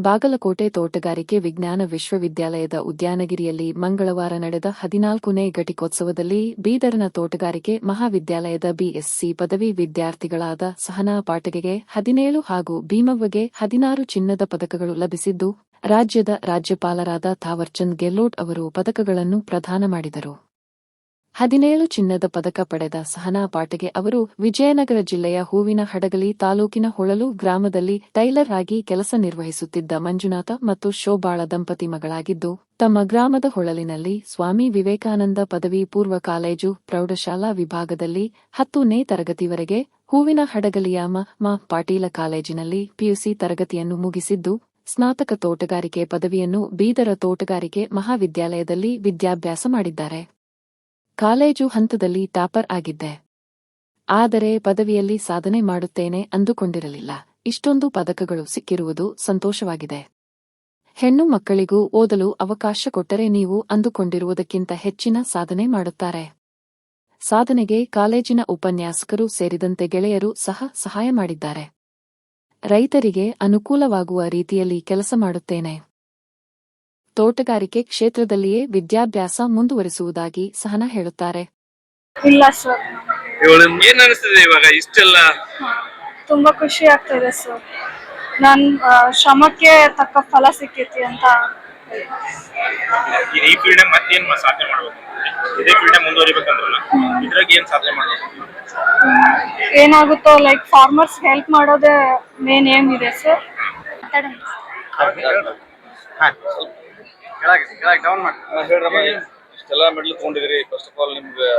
ಬಾಗಲಕೋಟೆ ತೋಟಗಾರಿಕೆ ವಿಜ್ಞಾನ ವಿಶ್ವವಿದ್ಯಾಲಯದ ಉದ್ಯಾನಗಿರಿಯಲ್ಲಿ ಮಂಗಳವಾರ ನಡೆದ ಹದಿನಾಲ್ಕನೇ ಘಟಿಕೋತ್ಸವದಲ್ಲಿ ಬೀದರ್ನ ತೋಟಗಾರಿಕೆ ಮಹಾವಿದ್ಯಾಲಯದ ಬಿಎಸ್ಸಿ ಪದವಿ ವಿದ್ಯಾರ್ಥಿಗಳಾದ ಸಹನಾ ಪಾಟಗೆಗೆ ಹದಿನೇಳು ಹಾಗೂ ಭೀಮವ್ವಗೆ ಹದಿನಾರು ಚಿನ್ನದ ಪದಕಗಳು ಲಭಿಸಿದ್ದು, ರಾಜ್ಯದ ರಾಜ್ಯಪಾಲರಾದ ಥಾವರ್ಚಂದ್ ಗೆಹ್ಲೋಟ್ ಅವರು ಪದಕಗಳನ್ನು ಪ್ರದಾನ ಮಾಡಿದರು. ಹದಿನೇಳು ಚಿನ್ನದ ಪದಕ ಪಡೆದ ಸಹನಾ ಪಾಟಗೆ ಅವರು ವಿಜಯನಗರ ಜಿಲ್ಲೆಯ ಹೂವಿನ ಹಡಗಲಿ ತಾಲೂಕಿನ ಹೊಳಲು ಗ್ರಾಮದಲ್ಲಿ ಟೈಲರ್ ಆಗಿ ಕೆಲಸ ನಿರ್ವಹಿಸುತ್ತಿದ್ದ ಮಂಜುನಾಥ ಮತ್ತು ಶೋಭಾಳ ದಂಪತಿ ಮಗಳಾಗಿದ್ದು, ತಮ್ಮ ಗ್ರಾಮದ ಹೊಳಲಿನಲ್ಲಿ ಸ್ವಾಮಿ ವಿವೇಕಾನಂದ ಪದವಿ ಪೂರ್ವ ಕಾಲೇಜು ಪ್ರೌಢಶಾಲಾ ವಿಭಾಗದಲ್ಲಿ ಹತ್ತನೇ ತರಗತಿವರೆಗೆ ಹೂವಿನ ಹಡಗಲಿಯ ಮ ಪಾಟೀಲ ಕಾಲೇಜಿನಲ್ಲಿ ಪಿಯುಸಿ ತರಗತಿಯನ್ನು ಮುಗಿಸಿದ್ದು, ಸ್ನಾತಕ ತೋಟಗಾರಿಕೆ ಪದವಿಯನ್ನು ಬೀದರ ತೋಟಗಾರಿಕೆ ಮಹಾವಿದ್ಯಾಲಯದಲ್ಲಿ ವಿದ್ಯಾಭ್ಯಾಸ ಮಾಡಿದ್ದಾರೆ. ಕಾಲೇಜು ಹಂತದಲ್ಲಿ ಟಾಪರ್ ಆಗಿದ್ದೆ. ಆದರೆ ಪದವಿಯಲ್ಲಿ ಸಾಧನೆ ಮಾಡುತ್ತೇನೆ ಅಂದುಕೊಂಡಿರಲಿಲ್ಲ. ಇಷ್ಟೊಂದು ಪದಕಗಳು ಸಿಕ್ಕಿರುವುದು ಸಂತೋಷವಾಗಿದೆ. ಹೆಣ್ಣು ಮಕ್ಕಳಿಗೂ ಓದಲು ಅವಕಾಶ ಕೊಟ್ಟರೆ ನೀವು ಅಂದುಕೊಂಡಿರುವುದಕ್ಕಿಂತ ಹೆಚ್ಚಿನ ಸಾಧನೆ ಮಾಡುತ್ತಾರೆ. ಸಾಧನೆಗೆ ಕಾಲೇಜಿನ ಉಪನ್ಯಾಸಕರು ಸೇರಿದಂತೆ ಗೆಳೆಯರು ಸಹ ಸಹಾಯ ಮಾಡಿದ್ದಾರೆ. ರೈತರಿಗೆ ಅನುಕೂಲವಾಗುವ ರೀತಿಯಲ್ಲಿ ಕೆಲಸ ಮಾಡುತ್ತೇನೆ. ತೋಟಗಾರಿಕೆ ಕ್ಷೇತ್ರದಲ್ಲಿಯೇ ವಿದ್ಯಾಭ್ಯಾಸ ಮುಂದುವರಿಸುವುದಾಗಿ ಸಹನ ಹೇಳುತ್ತಾರೆ. ಇಲ್ಲ ಸರ್. ಇವಳು ಏನ್ ಅನಿಸ್ತದೆ ಇವಾಗ? ಇಷ್ಟೆಲ್ಲ? ತುಂಬಾ ಖುಷಿ ಆಗ್ತಿದೆ ಸರ್. ನನ್ ಆ, ಶ್ರಮಕ್ಕೆ ತಕ್ಕ ಫಲ ಸಿಕ್ಕೈತಿ ಅಂತ ಈ- ಈ ಫೀಲ್ಡ್ ಮತ್ತೇನ್ ಮ- ಸಾಧನೆ ಮಾಡ್ಬೇಕು? ಇದೇ ಫೀಲ್ಡ್ ಮುಂದುವರಿಬೇಕಂದ್ರಲ್ಲ ಇದ್ರಾಗ ಏನ್ ಸಾಧನೆ ಮಾಡ್ಬೇಕು? ಏನಾಗುತ್ತೋ ಲೈಕ್ ಫಾರ್ಮರ್ಸ್ ಹೆಲ್ಪ್ ಮಾಡೋದೇ ಮೇನ್ ಏಮ್ ಇದೆ ಸರ್? ಹೇಳ್ರಮ್ಮ ಇಷ್ಟೆಲ್ಲ ಮೆಡಲ್ ತಗೊಂಡಿದ್ರಿ ಫಸ್ಟ್ ಆಫ್ ಆಲ್ ನಿಮ್ಗೆ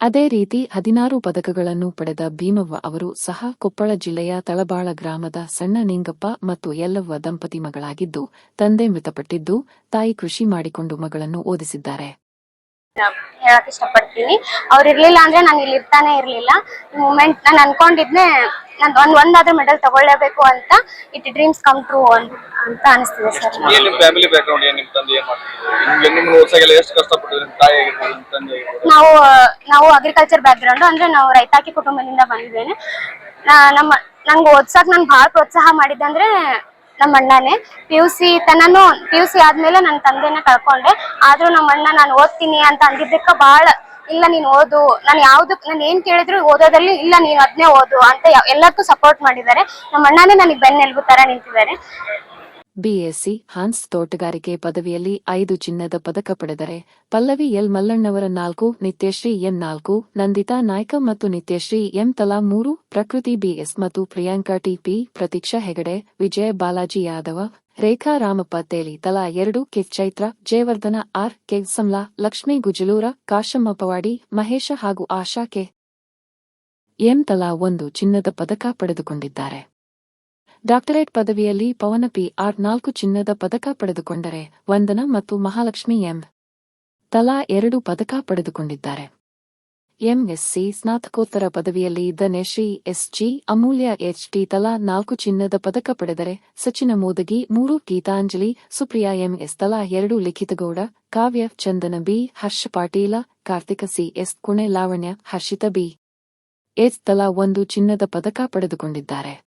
ಅದೇ ರೀತಿ ಹದಿನಾರು ಪದಕಗಳನ್ನು ಪಡೆದ ಭೀಮವ್ವ ಅವರು ಸಹ ಕೊಪ್ಪಳ ಜಿಲ್ಲೆಯ ತಳಬಾಳ ಗ್ರಾಮದ ಸಣ್ಣ ನಿಂಗಪ್ಪ ಮತ್ತು ಯಲ್ಲವ್ವ ದಂಪತಿ ಮಗಳಾಗಿದ್ದು ತಂದೆ ಮೃತಪಟ್ಟಿದ್ದು ತಾಯಿ ಕೃಷಿ ಮಾಡಿಕೊಂಡು ಮಗಳನ್ನು ಓದಿಸಿದ್ದಾರೆ. ಹೇಳಕ್ ಇಷ್ಟಪಡ್ತೀನಿ. ಅವ್ರು ಇರ್ಲಿಲ್ಲ ಅಂದ್ರೆ ನಾನು ಇಲ್ಲಿ ಇರ್ತಾನೆ ಇರ್ಲಿಲ್ಲ. ಮೂಮೆಂಟ್ ನಾನು ಅನ್ಕೊಂಡಿದ್ನೆ ನಾನು ಒಂದ್ ಒಂದಾದ್ರೂ ಮೆಡಲ್ ತಗೊಳ್ಳೇಬೇಕು ಅಂತ ಇಟ್ ಡ್ರೀಮ್ಸ್ ಕಮ್ ಟ್ರೂ ಅಂತ ಅನಿಸ್ತಿದೆ ಸರ್ ಏನ್ ನಿಮ್ ಫ್ಯಾಮಿಲಿ ಬ್ಯಾಕ್ ಗ್ರೌಂಡ್ ಏನ್ ನಿಮ್ ತಂದೆ ಏನ್ ಮಾಡ್ತಿದ್ರು? ನಿಮ್ಗೆ ನಿಮ್ಗೆ ಓದ್ಸಾಗೆಲ್ಲ ಎಷ್ಟು ಕಷ್ಟಪಟ್ಟಿದ್ರು? ನಿಮ್ ತಾಯಿ ಆಗಿರ್ಬೋದು ನಿಮ್ ತಂದೆ ಆಗಿರ್ಬೋದು ನಾವು ನಾವು ಅಗ್ರಿಕಲ್ಚರ್ ಬ್ಯಾಕ್ ಗ್ರೌಂಡ್ ಅಂದ್ರೆ ನಾವು ರೈತಾಕಿ ಕುಟುಂಬದಿಂದ ಬಂದಿದ್ದೇನೆ. ನಾ- ನಮ್ಮ ನಂಗೆ ಓದ್ಸಕ್ ನಾನು ಭಾಳ ಪ್ರೋತ್ಸಾಹ ಮಾಡಿದ್ದಂದ್ರೆ ನಮ್ಮ ಅಣ್ಣನೇ. ಪಿ ಯು ಸಿ ತನನು ಪಿ ಯು ಸಿ ಆದ್ಮೇಲೆ ನನ್ನ ತಂದೆನ ಕಳ್ಕೊಂಡೆ. ಆದ್ರೂ ನಮ್ಮ ಅಣ್ಣ, ನಾನು ಓದ್ತೀನಿ ಅಂತ ಅಂದಿದ್ದಕ್ಕ ಬಹಳ ಇಲ್ಲ, ನೀನ್ ಓದು. ನಾನು ಯಾವ್ದಕ್ ನಾನು ಏನ್ ಕೇಳಿದ್ರು ಓದೋದ್ರಲ್ಲಿ, ಇಲ್ಲ, ನೀನ್ ಅದನ್ನೇ ಓದು ಅಂತ ಯಾ- ಸಪೋರ್ಟ್ ಮಾಡಿದ್ದಾರೆ. ನಮ್ಮ ಅಣ್ಣನೇ ನನಗೆ ಬೆನ್ನೆಲುಬು ತರ ನಿಂತಿದ್ದಾರೆ. ಬಿಎಸ್ಸಿ ಹಾನ್ಸ್ ತೋಟಗಾರಿಕೆ ಪದವಿಯಲ್ಲಿ ಐದು ಚಿನ್ನದ ಪದಕ ಪಡೆದರೆ ಪಲ್ಲವಿ ಎಲ್ ಮಲ್ಲಣ್ಣವರ ನಾಲ್ಕು, ನಿತ್ಯಶ್ರೀ ಎನ್ ನಾಲ್ಕು, ನಂದಿತಾ ನಾಯ್ಕ ಮತ್ತು ನಿತ್ಯಶ್ರೀ ಎಂ ತಲಾ ಮೂರು, ಪ್ರಕೃತಿ ಬಿಎಸ್ ಮತ್ತು ಪ್ರಿಯಾಂಕಾ ಟಿಪಿ ಪ್ರತೀಕ್ಷಾ ಹೆಗಡೆ, ವಿಜಯ ಬಾಲಾಜಿ ಯಾದವ, ರೇಖಾ ರಾಮಪ್ಪ ತೇಲಿ, ತಲಾ ಎರಡು, K Chaitra, Jayavardhana R, K Samla, Lakshmi Gujalura, Kashamma Pawadi, Mahesha ಹಾಗೂ ಆಶಾ ಕೆ ಎಂ ತಲಾ ಒಂದು ಚಿನ್ನದ ಪದಕ ಪಡೆದುಕೊಂಡಿದ್ದಾರೆ. ಡಾಕ್ಟರೇಟ್ ಪದವಿಯಲ್ಲಿ ಪವನ ಪಿ ಆರ್ ನಾಲ್ಕು ಚಿನ್ನದ ಪದಕ ಪಡೆದುಕೊಂಡರೆ ವಂದನ ಮತ್ತು ಮಹಾಲಕ್ಷ್ಮಿ ಎಂ. ತಲಾ ಎರಡು ಪದಕ ಪಡೆದುಕೊಂಡಿದ್ದಾರೆ. ಎಂಎಸ್ಸಿ ಸ್ನಾತಕೋತ್ತರ ಪದವಿಯಲ್ಲಿ ಧನೆಶ್ರೀ ಎಸ್ಜಿ ಅಮೂಲ್ಯ ಎಚ್ಟಿ ತಲಾ ನಾಲ್ಕು ಚಿನ್ನದ ಪದಕ ಪಡೆದರೆ ಸಚಿನ ಮೋದಗಿ ಮೂರು, ಗೀತಾಂಜಲಿ, ಸುಪ್ರಿಯಾ ಎಂಎಸ್ ತಲಾ ಎರಡು, Likhitagowda, Kavya, Chandana B, Harsha Patil, Karthika C S Kune Lavanya, Harshita B. S ತಲಾ ಒಂದು ಚಿನ್ನದ ಪದಕ ಪಡೆದುಕೊಂಡಿದ್ದಾರೆ.